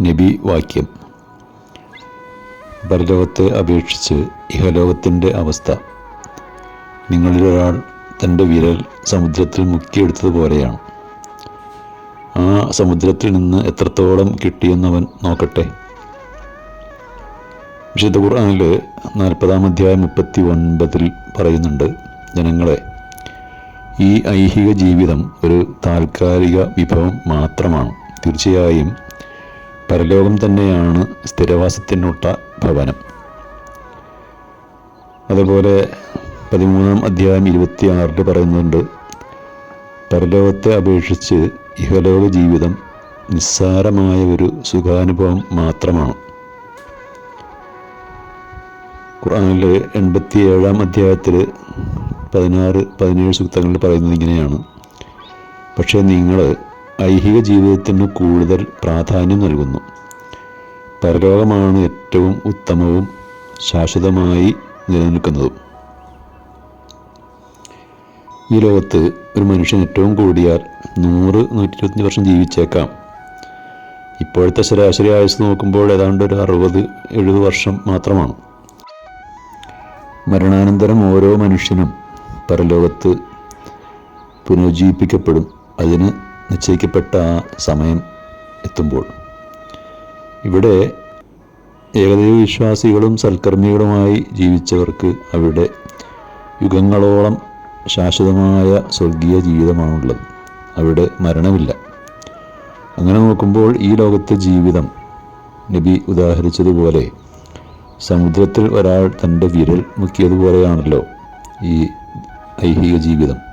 നബി വാക്യം പരലോകത്തെ അപേക്ഷിച്ച് ഇഹലോകത്തിന്റെ അവസ്ഥ. നിങ്ങളിലൊരാൾ തന്റെ വിരൽ സമുദ്രത്തിൽ മുക്കിയെടുത്തതുപോലെയാണ്. ആ സമുദ്രത്തിൽ നിന്ന് എത്രത്തോളം കിട്ടിയെന്നവൻ നോക്കട്ടെ. വിശുദ്ധ ഖുർആനിൽ നാൽപ്പതാം അധ്യായം മുപ്പത്തി ഒൻപതിൽ പറയുന്നുണ്ട് ജനങ്ങളെ ഈ ഐഹിക ജീവിതം ഒരു താൽക്കാലിക വിഭവം മാത്രമാണ്. തീർച്ചയായും പരലോകം തന്നെയാണ് സ്ഥിരവാസത്തിനുള്ള ഭവനം. അതുപോലെ പതിമൂന്നാം അധ്യായം ഇരുപത്തിയാറിൽ പറയുന്നുണ്ട് പരലോകത്തെ അപേക്ഷിച്ച് ഇഹലോക ജീവിതം നിസ്സാരമായ ഒരു സുഖാനുഭവം മാത്രമാണ്. ഖുറാനിലെ എൺപത്തി ഏഴാം അധ്യായത്തിൽ പതിനാറ് പതിനേഴ് സൂക്തങ്ങളിൽ പറയുന്നത് ഇങ്ങനെയാണ് പക്ഷേ നിങ്ങൾ ഐഹിക ജീവിതത്തിന് കൂടുതൽ പ്രാധാന്യം നൽകുന്നു. പരലോകമാണ് ഏറ്റവും ഉത്തമവും ശാശ്വതമായി നിലനിൽക്കുന്നതും. ഈ ലോകത്ത് ഒരു മനുഷ്യൻ ഏറ്റവും കൂടിയാൽ നൂറ് നൂറ്റി ഇരുപത്തഞ്ച് വർഷം ജീവിച്ചേക്കാം. ഇപ്പോഴത്തെ ശരാശരി ആയുസ് നോക്കുമ്പോൾ ഏതാണ്ട് ഒരു അറുപത് എഴുപത് വർഷം മാത്രമാണ്. മരണാനന്തരം ഓരോ മനുഷ്യനും പരലോകത്ത് പുനരുജ്ജീവിപ്പിക്കപ്പെടും. അതിന് നിശ്ചയിക്കപ്പെട്ട സമയം എത്തുമ്പോൾ. ഇവിടെ ഏകദൈവ വിശ്വാസികളും സൽക്കർമ്മികളുമായി ജീവിച്ചവർക്ക് അവിടെ യുഗങ്ങളോളം ശാശ്വതമായ സ്വർഗീയ ജീവിതമാണുള്ളത്. അവിടെ മരണമില്ല. അങ്ങനെ നോക്കുമ്പോൾ ഈ ലോകത്തെ ജീവിതം നബി ഉദാഹരിച്ചതുപോലെ സമുദ്രത്തിൽ ഒരാൾ തന്റെ വിരൽ മുക്കിയതുപോലെയാണല്ലോ ഈ ഐഹിക ജീവിതം.